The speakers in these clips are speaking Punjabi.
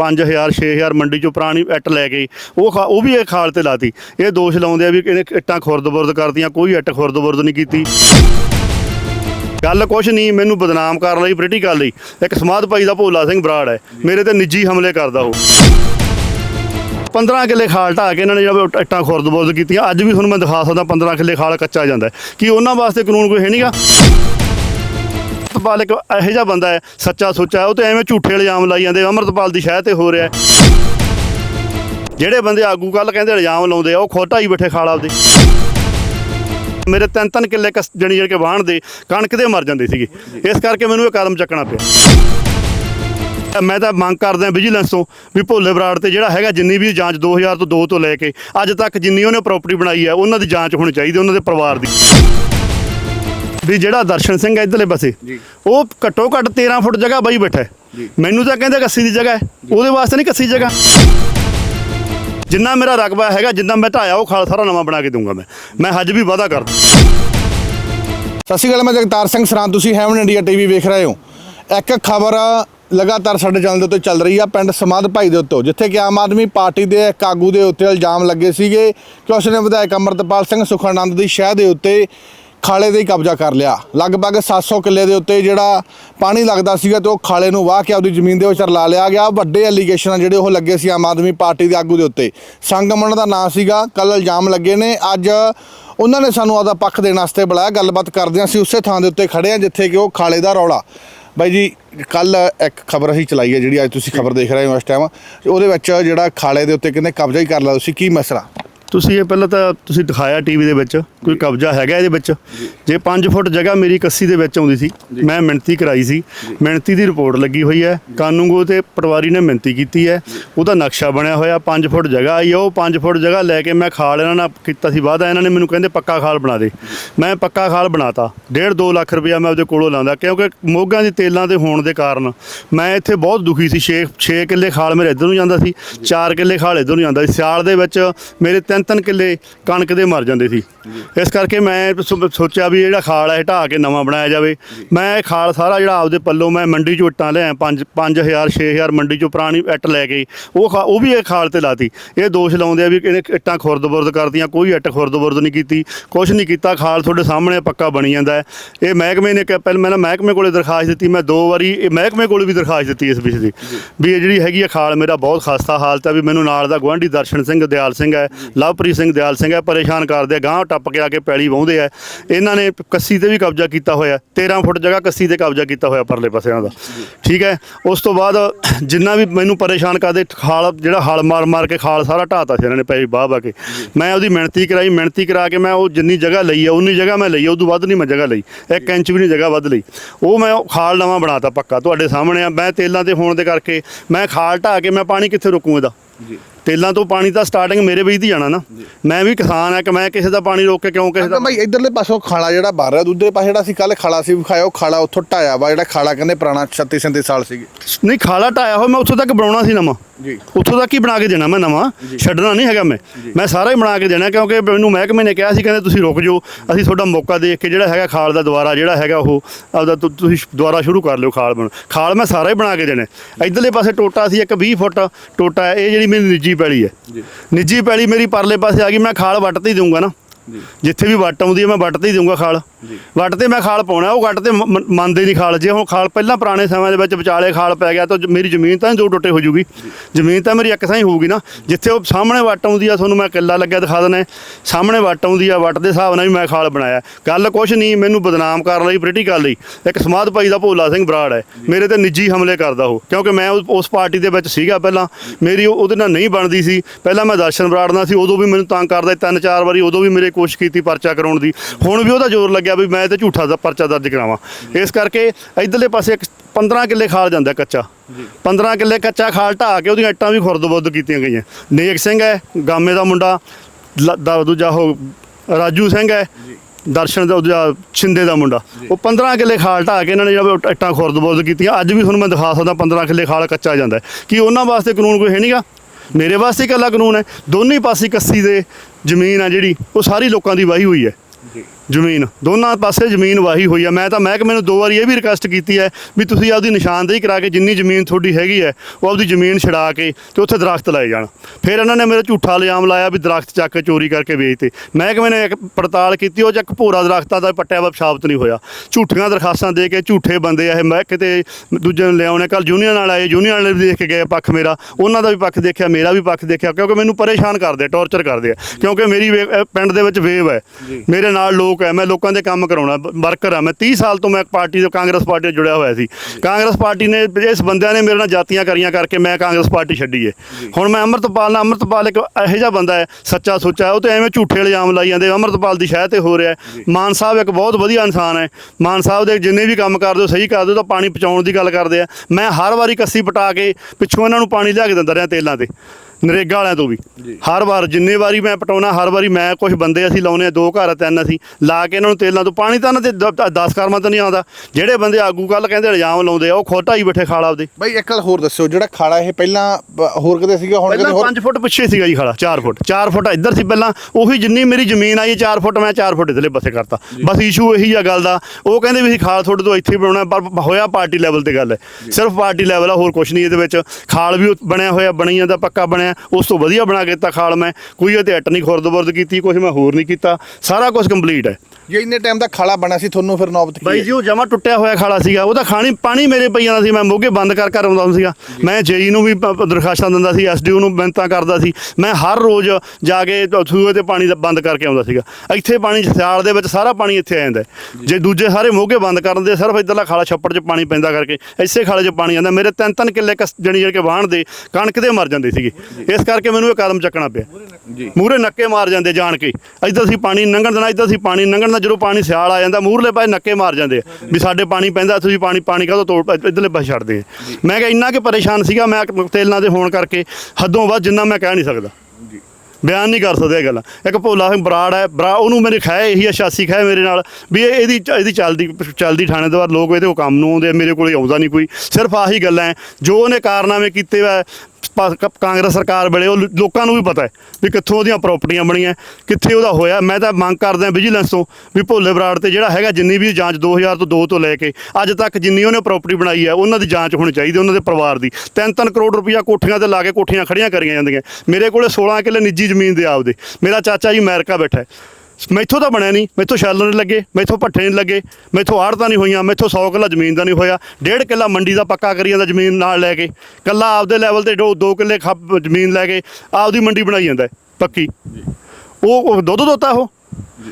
5000 6000 ਮੰਡੀ ਚੋਂ ਪੁਰਾਣੀ ਇੱਟ ਲੈ ਕੇ ਉਹ ਖਾ- ਉਹ ਵੀ ਇਹ ਖਾਲ ਤੇ ਲਾਤੀ। ਇਹ ਦੋਸ਼ ਲਾਉਂਦੇ ਆ ਵੀ ਇਹਨੇ ਇੱਟਾਂ ਖੁਰਦ-ਬੁਰਦ ਕਰਦੀਆਂ ਕੋਈ ਇੱਟ ਖੁਰਦ-ਬੁਰਦ ਨਹੀਂ ਕੀਤੀ। ਗੱਲ ਕੁਛ ਨਹੀਂ, ਮੈਨੂੰ ਬਦਨਾਮ ਕਰਨ ਲਈ ਪੋਲੀਟੀਕਲ ਲਈ। ਇੱਕ ਸਮਾਧ ਭਾਈ ਦਾ ਭੋਲਾ ਸਿੰਘ ਬਰਾੜ ਹੈ। ਮੇਰੇ ਤੇ ਨਿੱਜੀ ਹਮਲੇ ਕਰਦਾ ਉਹ। 15 ਕਿੱਲੇ ਖਾਲ ਢਾਹ ਕੇ ਇਹਨਾਂ ਨੇ ਜਿਹੜਾ ਇੱਟਾਂ ਖੁਰਦ-ਬੁਰਦ ਕੀਤੀਆਂ, ਅੱਜ ਵੀ ਤੁਹਾਨੂੰ ਮੈਂ ਦਿਖਾ ਸਕਦਾ 15 ਕਿੱਲੇ ਖਾਲ ਕੱਚਾ ਜਾਂਦਾ ਹੈ। ਕੀ ਉਹਨਾਂ ਵਾਸਤੇ ਕਾਨੂੰਨ ਕੋਈ ਹੈ ਨਹੀਂਗਾ ਅੰਮ੍ਰਿਤਪਾਲ ਇੱਕ ਇਹੋ ਜਿਹਾ ਬੰਦਾ ਹੈ, ਸੱਚਾ ਸੁੱਚਾ ਉਹ ਤੇ ਐਵੇਂ ਝੂਠੇ ਇਲਜ਼ਾਮ ਲਾਈ ਜਾਂਦੇ ਅੰਮ੍ਰਿਤਪਾਲ ਦੀ ਸ਼ਹਿ ਤੇ ਹੋ ਰਿਹਾ ਜਿਹੜੇ ਬੰਦੇ ਆਗੂ ਕੱਲ ਕਹਿੰਦੇ ਇਲਜ਼ਾਮ ਲਾਉਂਦੇ ਆ, ਉਹ ਖੁਦ ਢਾਈ ਬੈਠੇ ਖਾਲ ਆਪਦੇ। ਮੇਰੇ ਤਿੰਨ ਤਿੰਨ ਕਿੱਲੇ ਜਣੀ ਜਣ ਕੇ ਵਾਹਣ ਦੇ, ਕਣਕ ਦੇ ਮਰ ਜਾਂਦੇ ਸੀਗੇ। ਇਸ ਕਰਕੇ ਮੈਨੂੰ ਇਹ ਕਦਮ ਚੱਕਣਾ ਪਿਆ। ਮੈਂ ਤਾਂ ਮੰਗ ਕਰਦਾ ਵਿਜੀਲੈਂਸ ਤੋਂ ਵੀ ਭੋਲੇ ਬਰਾੜ ਤੇ ਜਿਹੜਾ ਹੈਗਾ ਜਿੰਨੀ ਵੀ ਜਾਂਚ 2000 ਤੋਂ 2 ਤੋਂ ਲੈ ਕੇ, ਅੱਜ ਤੱਕ ਜਿੰਨੀ ਉਹਨੇ ਪ੍ਰਾਪਰਟੀ ਬਣਾਈ ਹੈ, ਉਹਨਾਂ ਦੀ ਜਾਂਚ ਹੋਣੀ ਚਾਹੀਦੀ, ਉਹਨਾਂ ਦੇ ਪਰਿਵਾਰ ਦੀ। ਵੀ ਜਿਹੜਾ ਦਰਸ਼ਨ ਸਿੰਘ ਹੈ ਇਧਰਲੇ ਪਾਸੇ ਉਹ ਘੱਟੋ ਘੱਟ 13 ਫੁੱਟ ਜਗ੍ਹਾ ਬਈ ਬੈਠਾ ਹੈ। ਮੈਨੂੰ ਤਾਂ ਕਹਿੰਦੇ ਕੱਸੀ ਦੀ ਜਗ੍ਹਾ ਹੈ। ਉਹਦੇ ਵਾਸਤੇ ਨਹੀਂ ਕੱਸੀ ਜਗ੍ਹਾ। ਜਿੰਨਾ ਮੇਰਾ ਰਕਬਾ ਹੈਗਾ ਜਿੰਨਾ ਮੈਂ ਢਾਇਆ ਉਹ ਖਾਲ ਸਾਰਾ ਨਵਾਂ ਬਣਾ ਕੇ ਦੂੰਗਾ ਮੈਂ। ਮੈਂ ਹੱਜ ਵੀ ਵਾਅਦਾ ਕਰਦਾ। ਸਤਿ ਸ਼੍ਰੀ ਅਕਾਲ ਮੈਂ ਜਗਤਾਰ ਸਿੰਘ ਸਰਾਂ ਤੁਸੀਂ ਹੈਵਨ ਇੰਡੀਆ ਟੀਵੀ ਵੇਖ ਰਹੇ ਹੋ। ਇੱਕ ਖਬਰ ਲਗਾਤਾਰ ਸਾਡੇ ਚੈਨਲ ਦੇ ਉੱਤੇ ਚੱਲ ਰਹੀ ਆ ਪਿੰਡ ਸਮਾਧ ਭਾਈ ਦੇ ਉੱਤੇ ਜਿੱਥੇ ਕਿ ਆਮ ਆਦਮੀ ਪਾਰਟੀ ਦੇ ਇੱਕ ਆਗੂ ਦੇ ਉੱਤੇ ਇਲਜ਼ਾਮ ਲੱਗੇ ਸੀਗੇ। ਕਿ ਉਸਨੇ ਵਿਧਾਇਕ ਅਮਰਤਪਾਲ ਸਿੰਘ ਸੁਖਾਨੰਦ ਦੀ ਸ਼ਹਿ ਦੇ ਉੱਤੇ ਖਾਲੇ ਦੇ ਹੀ ਕਬਜ਼ਾ ਕਰ ਲਿਆ। ਲਗਭਗ 700 ਕਿੱਲੇ ਦੇ ਉੱਤੇ ਜਿਹੜਾ ਪਾਣੀ ਲੱਗਦਾ ਸੀਗਾ ਤੇ ਉਹ ਖਾਲੇ ਨੂੰ ਵਾਹ ਕੇ ਆਪਦੀ ਜ਼ਮੀਨ ਦੇ ਵਿੱਚ ਰਲਾ ਲਿਆ ਗਿਆ। ਵੱਡੇ ਐਲੀਗੇਸ਼ਨ ਆ ਜਿਹੜੇ ਉਹ ਲੱਗੇ ਸੀ ਆਮ ਆਦਮੀ ਪਾਰਟੀ ਦੇ ਆਗੂ ਦੇ ਉੱਤੇ। ਸੰਗਮਨ ਦਾ ਨਾਂ ਸੀਗਾ ਕੱਲ ਇਲਜ਼ਾਮ ਲੱਗੇ ਨੇ। ਅੱਜ ਉਹਨਾਂ ਨੇ ਸਾਨੂੰ ਆਦਾ ਪੱਖ ਦੇਣ ਵਾਸਤੇ ਬੁਲਾਇਆ। ਗੱਲਬਾਤ ਕਰਦੇ ਹਾਂ ਅਸੀਂ ਉਸੇ ਥਾਂ ਦੇ ਉੱਤੇ ਖੜੇ ਹਾਂ ਜਿੱਥੇ ਕਿ ਉਹ ਖਾਲੇ ਦਾ ਰੌਲਾ। ਬਾਈ ਜੀ ਕੱਲ ਇੱਕ ਖਬਰ ਅਸੀਂ ਚਲਾਈ ਹੈ ਜਿਹੜੀ ਅੱਜ ਤੁਸੀਂ ਖਬਰ ਦੇਖ ਰਹੇ ਹੋ ਇਸ ਟਾਈਮ ਉਹਦੇ ਵਿੱਚ ਜਿਹੜਾ ਖਾਲੇ ਦੇ ਉੱਤੇ ਕਹਿੰਦੇ ਕਬਜ਼ਾ ਹੀ ਕਰ ਲਿਆ ਤੁਸੀਂ, ਕੀ ਮਸਲਾ? ਤੁਸੀਂ ਇਹ ਪਹਿਲਾਂ ਤਾਂ ਤੁਸੀਂ ਦਿਖਾਇਆ ਟੀਵੀ ਦੇ ਵਿੱਚ ਕੋਈ ਕਬਜ਼ਾ ਹੈਗਾ ਇਹਦੇ ਵਿੱਚ? ਜੇ। 5 ਫੁੱਟ ਜਗ੍ਹਾ ਮੇਰੀ ਕੱਸੀ ਦੇ ਵਿੱਚ ਆਉਂਦੀ ਸੀ ਮੈਂ ਮਿਣਤੀ ਕਰਾਈ ਸੀ। ਮਿਣਤੀ ਦੀ ਰਿਪੋਰਟ ਲੱਗੀ ਹੋਈ ਹੈ। ਕਾਨੂੰਗੋ ਤੇ ਪਟਵਾਰੀ ਨੇ ਮਿਣਤੀ ਕੀਤੀ ਹੈ। ਉਹਦਾ ਨਕਸ਼ਾ ਬਣਿਆ ਹੋਇਆ 5 ਫੁੱਟ ਜਗ੍ਹਾ ਆਈ ਉਹ 5 ਫੁੱਟ ਜਗ੍ਹਾ ਲੈ ਕੇ ਮੈਂ ਖਾਲ ਇਹਨਾਂ ਨਾਲ ਕੀਤਾ ਸੀ ਵਾਅਦਾ। ਇਹਨਾਂ ਨੇ ਮੈਨੂੰ ਕਹਿੰਦੇ ਪੱਕਾ ਖਾਲ ਬਣਾ ਦੇ। ਮੈਂ ਪੱਕਾ ਖਾਲ ਬਣਾਤਾ। 1.5 2 ਲੱਖ ਰੁਪਇਆ ਮੈਂ ਉਹਦੇ ਕੋਲੋਂ ਲਾਉਂਦਾ ਕਿਉਂਕਿ ਮੋਗਾਂ ਦੀ ਤੇਲਾਂ ਦੇ ਹੋਣ ਦੇ ਕਾਰਨ ਮੈਂ ਇੱਥੇ ਬਹੁਤ ਦੁਖੀ ਸੀ। 6 6 ਕਿੱਲੇ ਖਾਲ ਮੇਰੇ ਇੱਧਰ ਨੂੰ ਜਾਂਦਾ ਸੀ 4 ਕਿੱਲੇ ਖਾਲ ਇੱਧਰ ਨੂੰ ਜਾਂਦਾ ਸੀ। ਸਿਆਲ ਦੇ ਵਿੱਚ ਮੇਰੇ ਤਿੰਨ ਤਿੰਨ ਕਿੱਲੇ ਕਣਕ ਦੇ ਮਰ ਜਾਂਦੇ ਸੀ। ਇਸ ਕਰਕੇ ਮੈਂ ਸੋ- ਸੋਚਿਆ ਵੀ ਜਿਹੜਾ ਖਾਲ ਹੈ ਢਾਹ ਕੇ ਨਵਾਂ ਬਣਾਇਆ ਜਾਵੇ। ਮੈਂ ਇਹ ਖਾਲ ਸਾਰਾ ਜਿਹੜਾ ਆਪਦੇ ਪੱਲੋਂ ਮੈਂ ਮੰਡੀ ਚੋਂ ਇੱਟਾਂ ਲਿਆ 5 5000 6000 ਮੰਡੀ ਚੋਂ ਪੁਰਾਣੀ ਇੱਟ ਲੈ ਗਈ ਉਹ ਖਾ- ਉਹ ਵੀ ਇਹ ਖਾਲ ਤੇ ਲਾਤੀ। ਇਹ ਦੋਸ਼ ਲਾਉਂਦੇ ਆ ਵੀ ਇਹਨੇ ਇੱਟਾਂ ਖੁਰਦ-ਬੁਰਦ ਕਰਦੀਆਂ ਕੋਈ ਇੱਟ ਖੁਰਦ-ਬੁਰਦ ਨਹੀਂ ਕੀਤੀ ਕੁਛ ਨਹੀਂ ਕੀਤਾ ਖਾਲ ਤੁਹਾਡੇ ਸਾਹਮਣੇ ਪੱਕਾ ਬਣੀ ਜਾਂਦਾ ਹੈ। ਇਹ ਮਹਿਕਮੇ ਨੇ ਕਿਹਾ ਪਹਿਲਾਂ ਮੈਂ ਨਾ ਮਹਿਕਮੇ ਕੋਲੇ ਦਰਖਾਸਤ ਦਿੱਤੀ ਮੈਂ ਦੋ ਵਾਰੀ ਇਹ ਮਹਿਕਮੇ ਕੋਲੇ ਵੀ ਦਰਖਾਸਤ ਦਿੱਤੀ ਇਸ ਵਿਸ਼ੇ ਦੀ। ਵੀ ਇਹ ਜਿਹੜੀ ਹੈਗੀ ਆ ਖਾਲ ਮੇਰਾ ਬਹੁਤ ਖਸਤਾ ਹਾਲਤ ਹੈ ਵੀ ਮੈਨੂੰ ਨਾਲ ਦਾ ਗੁਆਂਢੀ ਦਰਸ਼ਨ ਸਿੰਘ ਦਿਆਲ ਸਿੰਘ ਹੈ ਲਵਪ੍ਰੀਤ ਸਿੰਘ ਦਿਆਲ ਸਿੰਘ ਹੈ, ਪਰੇਸ਼ਾਨ ਕਰਦੇ ਆ, ਗਾਂਹ ਟੱਪ ਕੇ ਆ ਕੇ ਪੈਲੀ ਵਾਹੁੰਦੇ ਆ। ਇਹਨਾਂ ਨੇ ਕੱਸੀ ਤੇ ਵੀ ਕਬਜ਼ਾ ਕੀਤਾ ਹੋਇਆ 13 ਫੁੱਟ ਜਗ੍ਹਾ ਕੱਸੀ ਤੇ ਕਬਜ਼ਾ ਕੀਤਾ ਹੋਇਆ ਪਰਲੇ ਪਾਸੇ ਇਹਨਾਂ ਦਾ। ਠੀਕ ਹੈ, ਉਸ ਤੋਂ ਬਾਅਦ ਜਿੰਨਾ ਵੀ ਮੈਨੂੰ ਪਰੇਸ਼ਾਨ ਕਰਦੇ, ਖਾਲ, ਜਿਹੜਾ ਹਲ ਮਾਰ ਮਾਰ ਕੇ ਖਾਲ ਸਾਰਾ ਢਾਤਾ ਸੀ ਇਹਨਾਂ ਨੇ ਪੈਲੀ ਬਾਹ ਬਾ ਕੇ। ਮੈਂ ਉਹਦੀ ਮਿਹਨਤੀ ਕਰਾਈ, ਮਿਹਨਤੀ ਕਰਾ ਕੇ ਮੈਂ ਉਹ ਜਿੰਨੀ ਜਗ੍ਹਾ ਲਈ ਆ, ਉਨੀ ਜਗ੍ਹਾ ਮੈਂ ਲਈ ਆ, ਉਦੋਂ ਵੱਧ ਨਹੀਂ ਮੈਂ ਜਗ੍ਹਾ ਲਈ। ਇੱਕ ਇੰਚ ਵੀ ਨਹੀਂ ਜਗ੍ਹਾ ਵੱਧ ਲਈ। ਉਹ ਮੈਂ ਉਹ ਖਾਲ ਨਵਾਂ ਬਣਾਤਾ ਪੱਕਾ, ਤੁਹਾਡੇ ਸਾਹਮਣੇ ਆ, ਮੈਂ ਤੇਲਾਂ ਤੇ ਹੋਣ ਦੇ ਕਰਕੇ ਮੈਂ ਖਾਲ ਢਾਹ ਕੇ ਮੈਂ ਪਾਣੀ ਕਿੱਥੇ ਰੋਕੂ ਇਹਦਾ? ਤੇਲਾਂ ਤੋਂ ਪਾਣੀ ਤਾਂ ਸਟਾਰਟਿੰਗ ਮੇਰੇ ਵਿੱਚ ਦੀ ਜਾਣਾ ਨਾ। ਮੈਂ ਵੀ ਕਿਸਾਨ ਆ ਕਿ ਮੈਂ ਕਿਸੇ ਦਾ ਪਾਣੀ ਰੋਕ ਕੇ ਕਿਉਂ ਕਿਸੇ ਦਾ ਤਾਂ ਬਾਈ ਇਧਰਲੇ ਪਾਸੋਂ ਖਾਲਾ ਜਿਹੜਾ ਬਾਹਰ ਹੈ ਦੂਜੇ ਪਾਸੇ ਜਿਹੜਾ ਸੀ ਕੱਲ ਖਾਲਾ ਸੀ ਵਿਖਾਇਆ ਉਹ ਖਾਲਾ ਉੱਥੋਂ ਢਾਇਆ ਵਾ ਜਿਹੜਾ ਖਾਲਾ ਕਹਿੰਦੇ ਪੁਰਾਣਾ 36 37 ਸਾਲ ਸੀਗੀ। ਨਹੀਂ ਖਾਲਾ ਢਾਇਆ ਹੋਇਆ ਮੈਂ ਉੱਥੋਂ ਤੱਕ ਬਣਾਉਣਾ ਸੀ ਨਵਾਂ। ਜੀ। ਉੱਥੋਂ ਤੱਕ ਹੀ ਬਣਾ ਕੇ ਦੇਣਾ ਮੈਂ ਨਵਾਂ। ਛੱਡਣਾ ਨਹੀਂ ਹੈਗਾ ਮੈਂ। ਮੈਂ ਸਾਰਾ ਹੀ ਬਣਾ ਕੇ ਦੇਣਾ ਕਿਉਂਕਿ ਮੈਨੂੰ ਮਹਿਕਮੇ ਨੇ ਕਿਹਾ ਸੀ ਕਹਿੰਦੇ ਤੁਸੀਂ ਰੁਕ ਜਾਓ ਅਸੀਂ ਤੁਹਾਡਾ ਮੌਕਾ ਦੇਖ ਕੇ ਜਿਹੜਾ ਹੈਗਾ ਖਾਲ ਦਾ ਦੁਬਾਰਾ ਜਿਹੜਾ ਹੈਗਾ ਉਹ ਆਪਦਾ ਤੁਸੀਂ ਦੁਬਾਰਾ ਸ਼ੁਰੂ ਕਰ ਲਿਓ ਖਾਲ ਬਣ ਖਾਲ ਮੈਂ ਸਾਰਾ ਹੀ ਬਣਾ ਕੇ ਦੇਣਾ। ਇਧਰਲੇ ਪਾਸੇ ਟੋਟਾ ਸੀ ਇੱਕ 20 ਫੁੱਟ ਟੋਟਾ ਹੈ ਇਹ ਜਿਹੜੀ ਮੇਰੀ ਨਿੱਜੀ ਪੈਲੀ ਹੈ। ਨਿੱਜੀ ਪੈਲੀ ਮੇਰੀ ਪਰਲੇ ਪਾਸੇ ਆ ਗਈ ਮੈਂ ਖਾਲ ਵੱਟ ਤੇ ਹੀ ਦਊਂਗਾ ਨਾ। ਜਿੱਥੇ ਵੀ ਵੱਟ ਆਉਂਦੀ ਹੈ ਮੈਂ ਵੱਟ ਤੇ ਹੀ ਦਊਂਗਾ ਖਾਲ। ਵੱਟ ਤੇ ਮੈਂ ਖਾਲ ਪਾਉਣਾ ਉਹ ਵੱਟ ਤੇ ਮੰਨਦੇ ਨਹੀਂ ਖਾਲ। ਜੇ ਹੁਣ ਖਾਲ ਪਹਿਲਾਂ ਪੁਰਾਣੇ ਸਮੇਂ ਦੇ ਵਿੱਚ ਵਿਚਾਲੇ ਖਾਲ ਪੈ ਗਿਆ ਤਾਂ ਮੇਰੀ ਜ਼ਮੀਨ ਤਾਂ ਦੋ ਟੁੱਟੇ ਹੋ ਜੂਗੀ। ਜ਼ਮੀਨ ਤਾਂ ਮੇਰੀ ਇੱਕ ਥਾਂ ਹੀ ਹੋਊਗੀ ਨਾ। ਜਿੱਥੇ ਉਹ ਸਾਹਮਣੇ ਵੱਟ ਆਉਂਦੀ ਆ ਤੁਹਾਨੂੰ ਮੈਂ ਕਿੱਲਾ ਲੱਗਿਆ ਦਿਖਾ ਦਣਾ ਸਾਹਮਣੇ ਵੱਟ ਆਉਂਦੀ ਆ ਵੱਟ ਦੇ ਹਿਸਾਬ ਨਾਲ ਵੀ ਮੈਂ ਖਾਲ ਬਣਾਇਆ। ਗੱਲ ਕੁਛ ਨਹੀਂ ਮੈਨੂੰ ਬਦਨਾਮ ਕਰਨ ਲਈ ਪੋਲੀਟੀਕਲ ਲਈ ਇੱਕ ਸਮਾਧ ਭਾਈ ਦਾ ਭੋਲਾ ਸਿੰਘ ਬਰਾੜ ਹੈ। ਮੇਰੇ ਤੇ ਨਿੱਜੀ ਹਮਲੇ ਕਰਦਾ ਉਹ ਕਿਉਂਕਿ ਮੈਂ ਉਸ- ਪਾਰਟੀ ਦੇ ਵਿੱਚ ਸੀਗਾ ਪਹਿਲਾਂ। ਮੇਰੀ ਉਹ- ਉਹਦੇ ਨਾਲ ਨਹੀਂ ਬਣਦੀ ਸੀ। ਪਹਿਲਾਂ ਮੈਂ ਦਰਸ਼ਨ ਬਰਾੜ ਨਾਲ ਸੀ ਉਦੋਂ ਵੀ ਮੈਨੂੰ ਤੰਗ ਕਰਦਾ ਸੀ, ਤਿੰਨ ਚਾਰ ਵਾਰੀ ਉਦੋਂ ਵੀ ਮੇਰੇ ਕੋਸ਼ਿਸ਼ ਕੀਤੀ ਪਰਚਾ ਕਰਾਉਣ ਦੀ। ਹੁਣ ਵੀ ਉਹਦਾ ਜ਼ੋਰ ਲੱਗਿਆ ਵੀ ਮੈਂ ਤੇ ਝੂਠਾ ਦਾ ਪਰਚਾ ਦਰਜ ਕਰਾਵਾਂ। ਇਸ ਕਰਕੇ ਇਧਰਲੇ ਪਾਸੇ ਇੱਕ 15 ਕਿੱਲੇ ਖਾਲ ਜਾਂਦਾ ਕੱਚਾ। 15 ਕਿੱਲੇ ਕੱਚਾ ਖਾਲ ਢਾਹ ਕੇ ਉਹਦੀਆਂ ਇੱਟਾਂ ਵੀ ਖੁਰਦ-ਬੁਰਦ ਕੀਤੀਆਂ ਗਈਆਂ। ਨੇਕ ਸਿੰਘ ਹੈ ਗਾਮੇ ਦਾ ਮੁੰਡਾ ਦਾ ਦੂਜਾ ਉਹ ਰਾਜੂ ਸਿੰਘ ਹੈ ਦਰਸ਼ਨ ਦਾ ਦੂਜਾ ਛਿੰਦੇ ਦਾ ਮੁੰਡਾ। ਉਹ 15 ਕਿੱਲੇ ਖਾਲ ਢਾਹ ਕੇ ਇਹਨਾਂ ਨੇ ਜਿਹੜਾ ਇੱਟਾਂ ਖੁਰਦ-ਬੁਰਦ ਕੀਤੀਆਂ। ਅੱਜ ਵੀ ਤੁਹਾਨੂੰ ਮੈਂ ਦਿਖਾ ਸਕਦਾ 15 ਕਿੱਲੇ ਖਾਲ ਕੱਚਾ ਜਾਂਦਾ। ਕੀ ਉਹਨਾਂ ਵਾਸਤੇ ਕਾਨੂੰਨ ਕੋਈ ਹੈ ਨਹੀਂਗਾ ਮੇਰੇ ਵਾਸਤੇ ਇਕੱਲਾ ਕਾਨੂੰਨ ਹੈ। ਦੋਨੇ ਪਾਸੇ ਕੱਸੀ ਦੇ ਜ਼ਮੀਨ ਆ ਜਿਹੜੀ ਉਹ ਸਾਰੀ ਲੋਕਾਂ ਦੀ ਵਾਹੀ ਹੋਈ ਹੈ। ਜ਼ਮੀਨ। ਦੋਨਾਂ ਪਾਸੇ ਜ਼ਮੀਨ ਵਾਹੀ ਹੋਈ ਆ। ਮੈਂ ਤਾਂ ਮਹਿਕਮੇ ਨੂੰ ਦੋ ਵਾਰੀ ਇਹ ਵੀ ਰਿਕਵੈਸਟ ਕੀਤੀ ਹੈ ਵੀ ਤੁਸੀਂ ਆਪਦੀ ਨਿਸ਼ਾਨਦੇਹੀ ਕਰਾ ਕੇ ਜਿੰਨੀ ਜ਼ਮੀਨ ਤੁਹਾਡੀ ਹੈਗੀ ਹੈ ਉਹ ਆਪਦੀ ਜ਼ਮੀਨ ਛਡਾ ਕੇ ਤੇ ਉੱਥੇ ਦਰਖਤ ਲਾਏ ਜਾਣ। ਫਿਰ ਇਹਨਾਂ ਨੇ ਮੇਰੇ ਝੂਠਾ ਇਲਜ਼ਾਮ ਲਾਇਆ ਵੀ ਦਰਖਤ ਚੱਕ ਕੇ ਚੋਰੀ ਕਰਕੇ ਵੇਚਤੇ। ਮਹਿਕਮੇ ਨੇ ਇੱਕ ਪੜਤਾਲ ਕੀਤੀ ਉਹ ਚ ਇੱਕ ਭੋਰਾ ਦਰਖਤਾਂ ਦਾ ਪੱਟਿਆ ਵਾ ਸਾਬਤ ਨਹੀਂ ਹੋਇਆ। ਝੂਠੀਆਂ ਦਰਖਾਸਤਾਂ ਦੇ ਕੇ ਝੂਠੇ ਬੰਦੇ ਇਹ ਮੈਂ ਕਿਤੇ ਦੂਜੇ ਨੂੰ ਲਿਆਉਣੇ ਕੱਲ ਜੂਨੀਅਰ ਨਾਲ ਆਏ ਜੂਨੀਅਰ ਵਾਲੇ ਵੀ ਦੇਖ ਕੇ ਗਏ ਪੱਖ ਮੇਰਾ। ਉਹਨਾਂ ਦਾ ਵੀ ਪੱਖ ਦੇਖਿਆ ਮੇਰਾ ਵੀ ਪੱਖ ਦੇਖਿਆ ਕਿਉਂਕਿ ਮੈਨੂੰ ਪਰੇਸ਼ਾਨ ਕਰਦੇ ਟੌਰਚਰ ਕਰਦੇ ਆ। ਕਿਉਂਕਿ ਮੇਰੀ ਪਿੰਡ ਦੇ ਵਿੱਚ ਵੇਵ ਹੈ। ਮੇਰੇ ਨਾਲ ਲੋਕ ਹੈ ਮੈਂ ਲੋਕਾਂ ਦੇ ਕੰਮ ਕਰਾਉਣਾ ਵਰਕਰ ਆ। ਮੈਂ 30 ਸਾਲ ਤੋਂ ਮੈਂ ਇੱਕ ਪਾਰਟੀ ਤੋਂ ਕਾਂਗਰਸ ਪਾਰਟੀ ਨਾਲ ਜੁੜਿਆ ਹੋਇਆ ਸੀ। ਕਾਂਗਰਸ ਪਾਰਟੀ ਨੇ ਇਸ ਬੰਦਿਆਂ ਨੇ ਮੇਰੇ ਨਾਲ ਜਾਤੀਆਂ ਕਰੀਆਂ ਕਰਕੇ ਮੈਂ ਕਾਂਗਰਸ ਪਾਰਟੀ ਛੱਡੀ ਹੈ ਹੁਣ ਮੈਂ ਅੰਮ੍ਰਿਤਪਾਲ ਨਾਲ ਅੰਮ੍ਰਿਤਪਾਲ ਇੱਕ ਇਹੋ ਜਿਹਾ ਬੰਦਾ ਹੈ ਸੱਚਾ ਸੁੱਚਾ ਉਹ ਤੇ ਐਵੇਂ ਝੂਠੇ ਇਲਜ਼ਾਮ ਲਾਈ ਜਾਂਦੇ ਅੰਮ੍ਰਿਤਪਾਲ ਦੀ ਸ਼ਹਿ ਤੇ ਹੋ ਰਿਹਾ। ਮਾਨ ਸਾਹਿਬ ਇੱਕ ਬਹੁਤ ਵਧੀਆ ਇਨਸਾਨ ਹੈ। ਮਾਨ ਸਾਹਿਬ ਦੇ ਜਿੰਨੇ ਵੀ ਕੰਮ ਕਰਦੇ ਹੋ ਸਹੀ ਕਰਦੇ ਹੋ ਤਾਂ ਪਾਣੀ ਪਹੁੰਚਾਉਣ ਦੀ ਗੱਲ ਕਰਦੇ ਆ। ਮੈਂ ਹਰ ਵਾਰੀ ਕੱਸੀ ਪਟਾ ਕੇ ਪਿੱਛੋਂ ਇਹਨਾਂ ਨੂੰ ਪਾਣੀ ਲਿਆ ਕੇ ਦਿੰਦਾ ਰਿਹਾ ਤੇਲਾਂ ਤੇ। ਨਰੇਗਾ ਵਾਲਿਆਂ ਤੋਂ ਵੀ। ਹਰ ਵਾਰ ਜਿੰਨੇ ਵਾਰੀ ਮੈਂ ਪਟਾਉਣਾ ਹਰ ਵਾਰੀ ਮੈਂ ਕੁਝ ਬੰਦੇ ਅਸੀਂ ਲਾਉਨੇ ਆ ਦੋ ਘਰ ਤਿੰਨ ਅਸੀਂ ਲਾ ਕੇ ਇਹਨਾਂ ਨੂੰ ਤੇਲਾਂ ਤੋਂ ਪਾਣੀ ਤਾਂ ਇਹਨਾਂ ਤੇ 10 ਕਰਮਾਂ ਤਾਂ ਨਹੀਂ ਆਉਂਦਾ। ਜਿਹੜੇ ਬੰਦੇ ਆਗੂ ਕੱਲ ਕਹਿੰਦੇ ਇਲਜ਼ਾਮ ਲਾਉਂਦੇ ਆ ਉਹ ਖੋਟਾ ਹੀ ਬੈਠੇ ਖਾਲਾ ਆਪਦੇ। ਬਾਈ ਇੱਕ ਗੱਲ ਹੋਰ ਦੱਸਿਓ ਜਿਹੜਾ ਖਾੜਾ ਇਹ ਪਹਿਲਾਂ ਹੋਰ ਕਿਤੇ ਸੀਗਾ ਹੁਣ ਕਿਤੇ ਪਹਿਲਾਂ ਹੋਰ? 5 ਫੁੱਟ ਪਿੱਛੇ ਸੀਗਾ ਜੀ ਖਾਲਾ 4 ਫੁੱਟ। 4 ਫੁੱਟ ਇੱਧਰ ਸੀ ਪਹਿਲਾਂ ਉਹੀ ਜਿੰਨੀ ਮੇਰੀ ਜ਼ਮੀਨ ਆਈ 4 ਫੁੱਟ ਮੈਂ 4 ਫੁੱਟ ਇਧਰਲੇ ਪਾਸੇ ਕਰਤਾ। ਬਸ ਇਸ਼ੂ ਇਹੀ ਆ ਗੱਲ ਦਾ ਉਹ ਕਹਿੰਦੇ ਵੀ ਅਸੀਂ ਖਾਲ ਤੁਹਾਡੇ ਤੋਂ ਇੱਥੇ ਬਣਾਉਣਾ ਪਰ ਹੋਇਆ ਪਾਰਟੀ ਲੈਵਲ ਤੇ ਗੱਲ ਹੈ। ਸਿਰਫ ਪਾਰਟੀ ਲੈਵਲ ਆ ਹੋਰ ਕੁਝ ਨਹੀਂ ਇਹਦੇ ਵਿੱਚ। ਖਾਲ ਵੀ ਬਣਿਆ ਹੋਇਆ ਬਣੀ ਜਾਂਦਾ ਪੱਕਾ ਬਣਿਆ ਉਸ ਤੋਂ ਵਧੀਆ ਬਣਾ ਕੇ ਦਿੱਤਾ ਖਾਲ ਮੈਂ। ਕੋਈ ਇਹਦੇ ਐਟ ਨਹੀਂ ਖੁਰਦ-ਬੁਰਦ ਕੀਤੀ ਕੁਝ ਮੈਂ ਹੋਰ ਨਹੀਂ ਕੀਤਾ। ਸਾਰਾ ਕੁਝ ਕੰਪਲੀਟ ਹੈ। ਜੇ ਇੰਨੇ ਟਾਈਮ ਦਾ ਖਾਲਾ ਬਣਿਆ ਸੀ ਤੁਹਾਨੂੰ ਫਿਰ ਨੌਬਤ ਕੀ ਬਾਈ? ਜੀ ਉਹ ਜਮਾ ਟੁੱਟਿਆ ਹੋਇਆ ਖਾਲਾ ਸੀਗਾ। ਉਹਦਾ ਖਾਣੀ ਪਾਣੀ ਮੇਰੇ ਪਈ ਜਾਂਦਾ ਸੀ ਮੈਂ ਮੋਗੇ ਬੰਦ ਕਰ ਕਰ ਆਉਂਦਾ ਸੀਗਾ। ਮੈਂ ਜੇਈ ਨੂੰ ਵੀ ਪ- ਦਰਖਾਸਤਾਂ ਦਿੰਦਾ ਸੀ ਐਸਡੀਓ ਨੂੰ ਬੇਨਤਾਂ ਕਰਦਾ ਸੀ। ਮੈਂ ਹਰ ਰੋਜ਼ ਜਾ ਕੇ ਸੂਏ ਤੇ ਪਾਣੀ ਦਾ ਬੰਦ ਕਰਕੇ ਆਉਂਦਾ ਸੀਗਾ। ਇੱਥੇ ਪਾਣੀ ਸਿਆਲ ਦੇ ਵਿੱਚ ਸਾਰਾ ਪਾਣੀ ਇੱਥੇ ਆ ਜਾਂਦਾ ਹੈ। ਜੇ ਦੂਜੇ ਸਾਰੇ ਮੋਗੇ ਬੰਦ ਕਰਨ ਦੇ ਸਿਰਫ ਇੱਧਰਲਾ ਖਾਲਾ ਛੱਪੜ 'ਚ ਪਾਣੀ ਪੈਂਦਾ ਕਰਕੇ ਇਸੇ ਖਾਲੇ 'ਚ ਪਾਣੀ ਆਉਂਦਾ। ਮੇਰੇ ਤਿੰਨ ਤਿੰਨ ਕਿੱਲੇ ਕਸ- ਜਣੀ ਜਣ ਕੇ ਵਾਹਣ ਦੇ ਕਣਕ ਦੇ ਮਰ ਜਾਂਦੇ ਸੀਗੇ। ਇਸ ਕਰਕੇ ਮੈਨੂੰ ਇਹ ਕਦਮ ਚੱਕਣਾ ਪਿਆ। ਜੀ। ਮੂਹਰੇ ਨੱਕੇ ਮਾਰ ਜਾਂਦੇ ਜਾਣ ਕੇ। ਇੱਧਰ ਅਸੀਂ ਪਾਣੀ ਲੰਘਣ ਦੇਣਾ ਇੱਧਰ ਅਸੀਂ ਪਾਣੀ ਲੰਘਣ ਦੇਣਾ। ਜਦੋਂ ਪਾਣੀ ਸਿਆਲ ਆ ਜਾਂਦਾ ਮੂਹਰਲੇ ਪਾਸੇ ਨੱਕੇ ਮਾਰ ਜਾਂਦੇ ਆ। ਵੀ ਸਾਡੇ ਪਾਣੀ ਪੈਂਦਾ ਤੁਸੀਂ ਪਾਣੀ ਪਾਣੀ ਕਾਹਤੋਂ ਤੋੜ ਇੱਧਰਲੇ ਪਾਸੇ ਛੱਡਦੇ ਆ ਮੈਂ ਕਿਹਾ ਇੰਨਾ ਕਿ ਪਰੇਸ਼ਾਨ ਸੀਗਾ ਮੈਂ ਤੇਲਾਂ ਦੇ ਹੋਣ ਕਰਕੇ ਹੱਦੋਂ ਵੱਧ ਜਿੰਨਾ ਮੈਂ ਕਹਿ ਨਹੀਂ ਸਕਦਾ। ਬਿਆਨ ਨਹੀਂ ਕਰ ਸਕਦੇ ਇਹ ਗੱਲਾਂ। ਇੱਕ ਭੋਲਾ ਸਿੰਘ ਬਰਾੜ ਹੈ ਬਰਾ ਉਹਨੂੰ ਮੇਰੇ ਖਾਏ ਇਹੀ ਆ 86 ਖਾਏ ਮੇਰੇ ਨਾਲ ਵੀ ਇਹ ਇਹਦੀ ਇਹਦੀ ਚੱਲਦੀ ਚੱਲਦੀ ਥਾਣੇਦਾਰ ਲੋਕ ਇਹਦੇ ਕੰਮ ਨੂੰ ਆਉਂਦੇ ਮੇਰੇ ਕੋਲੇ ਆਉਂਦਾ ਨਹੀਂ ਕੋਈ। ਸਿਰਫ ਆਹੀ ਗੱਲਾਂ ਹੈ ਜੋ ਉਹਨੇ ਕਾਰਨਾਮੇ ਕੀਤੇ ਵਾ ਪਾ- ਕ- ਕਾਂਗਰਸ ਸਰਕਾਰ ਵੇਲੇ ਉਹ ਲੋ- ਲੋਕਾਂ ਨੂੰ ਵੀ ਪਤਾ ਹੈ ਵੀ ਕਿੱਥੋਂ ਉਹਦੀਆਂ ਪ੍ਰਾਪਰਟੀਆਂ ਬਣੀਆਂ, ਕਿੱਥੇ ਉਹਦਾ ਹੋਇਆ। ਮੈਂ ਤਾਂ ਮੰਗ ਕਰਦਾ ਵਿਜੀਲੈਂਸ ਤੋਂ ਵੀ ਭੋਲੇ ਬਰਾੜ ਤੇ ਜਿਹੜਾ ਹੈਗਾ ਜਿੰਨੀ ਵੀ ਜਾਂਚ 2000 ਤੋਂ 2 ਤੋਂ ਲੈ ਕੇ ਅੱਜ ਤੱਕ ਜਿੰਨੀ ਉਹਨੇ ਪ੍ਰਾਪਰਟੀ ਬਣਾਈ ਹੈ, ਉਹਨਾਂ ਦੀ ਜਾਂਚ ਹੋਣੀ ਚਾਹੀਦੀ, ਉਹਨਾਂ ਦੇ ਪਰਿਵਾਰ ਦੀ। 3-3 ਕਰੋੜ ਰੁਪਈਆ ਕੋਠੀਆਂ ਤੇ ਲਾ ਕੇ ਕੋਠੀਆਂ ਖੜੀਆਂ ਕਰੀਆਂ ਜਾਂਦੀਆਂ। ਮੇਰੇ ਕੋਲੇ 16 ਕਿੱਲੇ ਨਿੱਜੀ ਜ਼ਮੀਨ ਦੇ ਆਪਦੇ। ਮੇਰਾ ਚਾਚਾ ਜੀ ਅਮਰੀਕਾ ਬੈਠਾ ਹੈ। ਮੈਥੋਂ ਤਾਂ ਬਣਿਆ ਨਹੀਂ, ਮੈਥੋਂ ਸ਼ੈਲਰ ਨਹੀਂ ਲੱਗੇ, ਮੈਥੋਂ ਭੱਠੇ ਨਹੀਂ ਲੱਗੇ, ਮੈਥੋਂ ਆੜਤਾਂ ਨਹੀਂ ਹੋਈਆਂ, ਮੈਥੋਂ 100 ਕਿੱਲਾ ਜ਼ਮੀਨ ਦਾ ਨਹੀਂ ਹੋਇਆ, ਡੇਢ ਕਿੱਲਾ ਮੰਡੀ ਦਾ ਪੱਕਾ ਕਰੀ ਜਾਂਦਾ ਜ਼ਮੀਨ ਨਾਲ ਲੈ ਕੇ। ਕੱਲਾ ਆਪਦੇ ਲੈਵਲ ਤੇ ਦੋ ਦੋ ਕਿੱਲੇ ਖੱਪ ਜ਼ਮੀਨ ਲੈ ਕੇ ਆਪਦੀ ਮੰਡੀ ਬਣਾਈ ਜਾਂਦਾ ਪੱਕੀ। ਉਹ ਦੁੱਧ ਦੋਤਾ ਉਹ।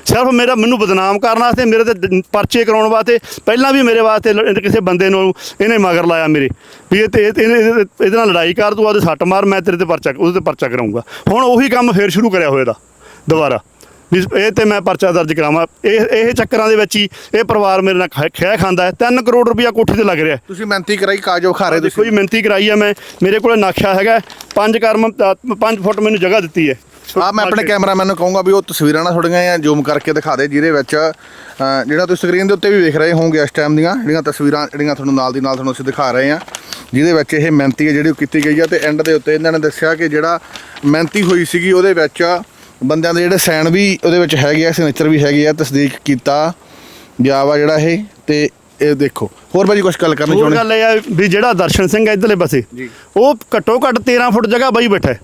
ਸਿਰਫ ਮੇਰਾ ਮੈਨੂੰ ਬਦਨਾਮ ਕਰਨ ਵਾਸਤੇ, ਮੇਰੇ ਤੇ ਪਰਚੇ ਕਰਾਉਣ ਵਾਸਤੇ, ਪਹਿਲਾਂ ਵੀ ਮੇਰੇ ਵਾਸਤੇ ਲ- ਕਿਸੇ ਬੰਦੇ ਨੂੰ ਇਹਨੇ ਮਗਰ ਲਾਇਆ ਮੇਰੇ। ਵੀ ਇਹ ਤੇ ਇਹਨੇ ਇਹਦੇ ਇਹਦੇ ਨਾਲ ਲੜਾਈ ਕਰ, ਤੂੰ ਆਦੇ ਸੱਟ ਮਾਰ, ਮੈਂ ਤੇਰੇ ਤੇ ਪਰਚਾ ਉਹਦੇ ਤੇ ਪਰਚਾ ਕਰਾਉਂਗਾ ਹੁਣ ਉਹੀ ਕੰਮ ਫੇਰ ਸ਼ੁਰੂ ਕਰਿਆ ਹੋਇਆ ਦਾ ਦੁਬਾਰਾ। ਵੀ ਇਹ ਤੇ ਮੈਂ ਪਰਚਾ ਦਰਜ ਕਰਾਵਾਂ। ਇਹ ਇਹ ਚੱਕਰਾਂ ਦੇ ਵਿੱਚ ਹੀ ਇਹ ਪਰਿਵਾਰ ਮੇਰੇ ਨਾਲ ਖੈ- ਖਹਿ ਖਾਂਦਾ ਹੈ। 3 ਕਰੋੜ ਰੁਪਇਆ ਕੋਠੀ ਤੇ ਲੱਗ ਰਿਹਾ ਹੈ। ਤੁਸੀਂ ਮਿਹਨਤੀ ਕਰਾਈ ਕਾਜੋ ਖਾਰੇ ਦੇਖੋ ਜੀ ਮਿਹਨਤੀ ਕਰਾਈ ਹੈ ਮੈਂ। ਮੇਰੇ ਕੋਲੇ ਨਕਸ਼ਾ ਹੈਗਾ 5 ਕਰਮ 5 ਫੁੱਟ ਮੈਨੂੰ ਜਗ੍ਹਾ ਦਿੱਤੀ ਹੈ। ਆ ਮੈਂ ਆਪਣੇ ਕੈਮਰਾਮੈਨ ਨੂੰ ਕਹੂੰਗਾ ਵੀ ਉਹ ਤਸਵੀਰਾਂ ਨਾ ਥੋੜੀਆਂ ਜਿਹੀਆਂ ਜ਼ੂਮ ਕਰਕੇ ਦਿਖਾ ਦੇ ਜਿਹਦੇ ਵਿੱਚ ਅ, ਜਿਹੜਾ ਤੁਸੀਂ ਸਕਰੀਨ ਦੇ ਉੱਤੇ ਵੀ ਵੇਖ ਰਹੇ ਹੋਵੋਗੇ ਇਸ ਟਾਈਮ ਦੀਆਂ ਜਿਹੜੀਆਂ ਤਸਵੀਰਾਂ ਜਿਹੜੀਆਂ ਤੁਹਾਨੂੰ ਨਾਲ ਦੀ ਨਾਲ ਤੁਹਾਨੂੰ ਅਸੀਂ ਦਿਖਾ ਰਹੇ ਹਾਂ ਜਿਹਦੇ ਵਿੱਚ ਇਹ ਮਿਹਨਤੀ ਹੈ ਜਿਹੜੀ ਉਹ ਕੀਤੀ ਗਈ ਹੈ ਤੇ ਐਂਡ ਦੇ ਉੱਤੇ ਇਹਨਾਂ ਨੇ ਦੱਸਿਆ ਕਿ ਜਿਹੜਾ ਮਿਹਨਤੀ ਹੋਈ ਸੀਗੀ ਉਹਦੇ ਵਿੱਚ ਬੰਦਿਆਂ ਦੇ ਜਿਹੜੇ ਸਾਈਨ ਵੀ ਉਹਦੇ ਵਿੱਚ ਹੈਗੇ ਆ ਸਿਗਨੇਚਰ ਵੀ ਹੈਗੇ ਆ ਤਸਦੀਕ ਕੀਤਾ ਗਿਆ ਵਾ ਜਿਹੜਾ ਇਹ ਤੇ ਇਹ ਦੇਖੋ ਹੋਰ ਬਾਜੀ ਕੁਝ ਗੱਲ ਕਰਨੀ ਹੋਰ ਚਾਹੁੰਦੇ ਗੱਲ ਇਹ ਆ ਵੀ ਜਿਹੜਾ ਦਰਸ਼ਨ ਸਿੰਘ ਹੈ ਇਧਰਲੇ ਪਾਸੇ ਜੀ। ਉਹ ਘੱਟੋ ਘੱਟ 13 ਫੁੱਟ ਜਗ੍ਹਾ ਬਾਈ ਬੈਠਾ ਹੈ।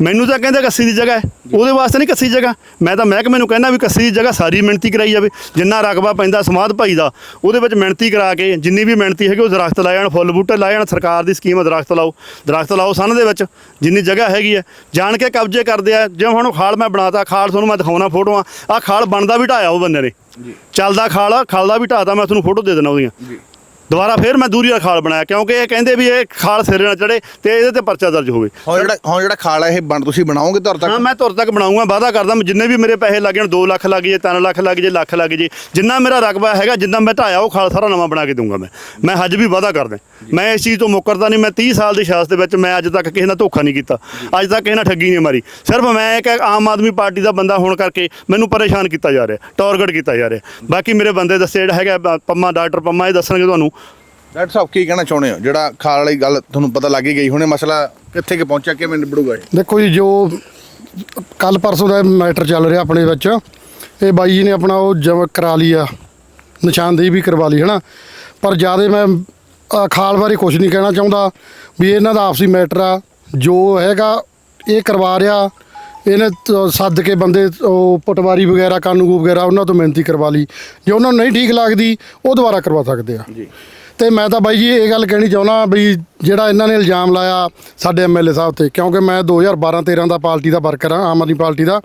ਮੈਨੂੰ ਤਾਂ ਕਹਿੰਦੇ ਕੱਸੀ ਦੀ ਜਗ੍ਹਾ ਹੈ। ਉਹਦੇ ਵਾਸਤੇ ਨਹੀਂ ਕੱਸੀ ਜਗ੍ਹਾ। ਮੈਂ ਤਾਂ ਮਹਿਕਮੇ ਨੂੰ ਕਹਿੰਦਾ ਵੀ ਕੱਸੀ ਦੀ ਜਗ੍ਹਾ ਸਾਰੀ ਮਿਹਨਤੀ ਕਰਾਈ ਜਾਵੇ। ਜਿੰਨਾ ਰਕਬਾ ਪੈਂਦਾ ਸਮਾਧ ਭਾਈ ਦਾ ਉਹਦੇ ਵਿੱਚ ਮਿਹਨਤੀ ਕਰਾ ਕੇ ਜਿੰਨੀ ਵੀ ਮਿਹਨਤੀ ਹੈਗੀ ਉਹ ਦਰਖਤ ਲਾਏ ਜਾਣ ਫੁੱਲ ਬੂਟੇ ਲਾਏ ਜਾਣ ਸਰਕਾਰ ਦੀ ਸਕੀਮ ਹੈ ਦਰਖਤ ਲਾਓ। ਦਰਖਤ ਲਾਓ ਸੰਨ ਦੇ ਵਿੱਚ ਜਿੰਨੀ ਜਗ੍ਹਾ ਹੈਗੀ ਹੈ। ਜਾਣ ਕੇ ਕਬਜ਼ੇ ਕਰਦੇ ਆ। ਜਿਵੇਂ ਹੁਣ ਖਾਲ ਮੈਂ ਬਣਾਤਾ ਖਾਲ ਤੁਹਾਨੂੰ ਮੈਂ ਦਿਖਾਉਣਾ ਫੋਟੋਆਂ। ਆ ਖਾਲ ਬਣਦਾ ਵੀ ਢਾਇਆ ਉਹ ਬੰਦੇ ਨੇ। ਚੱਲਦਾ ਖਾਲ ਖਾਲ ਦਾ ਵੀ ਢਾਤਾ ਮੈਂ ਤੁਹਾਨੂੰ ਫੋਟੋ ਦੇ ਦੇਣਾ ਉਹਦੀਆਂ। ਦੁਬਾਰਾ ਫਿਰ ਮੈਂ ਦੂਰੀ ਦਾ ਖਾਲ ਬਣਾਇਆ ਕਿਉਂਕਿ ਇਹ ਕਹਿੰਦੇ ਵੀ ਇਹ ਖਾਲ ਸਿਰੇ ਨਾਲ ਚੜੇ ਤੇ ਇਹਦੇ ਤੇ ਪਰਚਾ ਦਰਜ ਹੋਵੇ। ਹੁਣ ਜਿਹੜਾ ਹੁਣ ਜਿਹੜਾ ਖਾਲਾ ਇਹ ਬਣ ਤੁਸੀਂ ਬਣਾਓਗੇ ਧਰ ਤੱਕ? ਹਾਂ ਮੈਂ ਤੁਰ ਤੱਕ ਬਣਾਉਂਗਾ ਵਾਅਦਾ ਕਰਦਾ ਮੈਂ ਜਿੰਨੇ ਵੀ ਮੇਰੇ ਪੈਸੇ ਲੱਗ ਜਾਣ 2 ਲੱਖ ਲੱਗ ਜੇ 3 ਲੱਖ ਲੱਗ ਜੇ ਲੱਖ ਲੱਗ ਜੇ ਜਿੰਨਾ ਮੇਰਾ ਰਕਬਾ ਹੈਗਾ ਜਿੰਨਾ ਮੈਂ ਢਾਇਆ ਉਹ ਖਾਲ ਸਾਰਾ ਨਵਾਂ ਬਣਾ ਕੇ ਦੂੰਗਾ ਮੈਂ। ਮੈਂ ਹੱਜ ਵੀ ਵਾਅਦਾ ਕਰਦਾ। ਮੈਂ ਇਸ ਚੀਜ਼ ਤੋਂ ਮੁੱਕਰਦਾ ਨਹੀਂ ਮੈਂ 30 ਸਾਲ ਦੀ ਸਿਆਸਤ ਦੇ ਵਿੱਚ ਮੈਂ ਅੱਜ ਤੱਕ ਕਿਸੇ ਨਾਲ ਧੋਖਾ ਨਹੀਂ ਕੀਤਾ। ਅੱਜ ਤੱਕ ਕਿਸੇ ਨਾਲ ਠੱਗੀ ਨਹੀਂ ਮਾਰੀ। ਸਿਰਫ ਮੈਂ ਇੱਕ ਆਮ ਆਦਮੀ ਪਾਰਟੀ ਦਾ ਬੰਦਾ ਹੋਣ ਕਰਕੇ ਮੈਨੂੰ ਪਰੇਸ਼ਾਨ ਕੀਤਾ ਜਾ ਰਿਹਾ ਟਾਰਗੇਟ ਕੀਤਾ ਜਾ ਰਿਹਾ। ਬਾਕੀ ਮੇਰੇ ਬੰਦੇ ਦੱਸੇ ਜਿਹੜਾ ਹੈਗਾ ਪ- ਪੰਮਾ ਡਾਕਟਰ ਪੰਮਾ ਇਹ ਦੱਸਣਗੇ ਤੁਹਾਨੂੰ। ਡਾਕਟਰ ਸਾਹਿਬ ਕੀ ਕਹਿਣਾ ਚਾਹੁੰਦੇ ਹੋ? ਜਿਹੜਾ ਖਾਲ ਵਾਲੀ ਗੱਲ ਤੁਹਾਨੂੰ ਪਤਾ ਲੱਗ ਹੀ ਗਈ ਹੁਣੇ ਮਸਲਾ ਕਿੱਥੇ ਕਿ ਪਹੁੰਚਿਆ ਕਿਵੇਂ ਨਿਬੜੂਗਾ ਇਹ? ਦੇਖੋ ਜੀ ਜੋ ਕੱਲ ਪਰਸੋਂ ਦਾ ਮੈਟਰ ਚੱਲ ਰਿਹਾ ਆਪਣੇ ਵਿੱਚ ਇਹ ਬਾਈ ਜੀ ਨੇ ਆਪਣਾ ਉਹ ਜਮ ਕਰਾ ਲਈ ਆ ਨਿਸ਼ਾਨਦੇਹੀ ਵੀ ਕਰਵਾ ਲਈ ਹਨਾ? ਪਰ ਜ਼ਿਆਦਾ ਮੈਂ ਖਾਲ ਬਾਰੇ ਕੁਝ ਨਹੀਂ ਕਹਿਣਾ ਚਾਹੁੰਦਾ ਵੀ ਇਹਨਾਂ ਦਾ ਆਪਸੀ ਮੈਟਰ ਆ। ਜੋ ਹੈਗਾ ਇਹ ਕਰਵਾ ਰਿਹਾ ਇਹਨੇ ਸੱਦ ਕੇ ਬੰਦੇ ਉਹ ਪਟਵਾਰੀ ਵਗੈਰਾ ਕਾਨੂੰਗੋ ਵਗੈਰਾ ਉਹਨਾਂ ਤੋਂ ਮਿਹਨਤੀ ਕਰਵਾ ਲਈ। ਜੇ ਉਹਨਾਂ ਨੂੰ ਨਹੀਂ ਠੀਕ ਲੱਗਦੀ ਉਹ ਦੁਬਾਰਾ ਕਰਵਾ ਸਕਦੇ ਆ। ਜੀ। ਤੇ ਮੈਂ ਤਾਂ ਬਾਈ ਜੀ ਇਹ ਗੱਲ ਕਹਿਣੀ ਚਾਹੁੰਦਾ ਵੀ ਜਿਹੜਾ ਇਹਨਾਂ ਨੇ ਇਲਜ਼ਾਮ ਲਾਇਆ ਸਾਡੇ ਐਮਐਲਏ ਸਾਹਿਬ ਤੇ ਕਿਉਂਕਿ ਮੈਂ 2012 13 ਦਾ ਪਾਰਟੀ ਦਾ ਵਰਕਰ ਹਾਂ ਆਮ ਆਦਮੀ ਪਾਰਟੀ ਦਾ।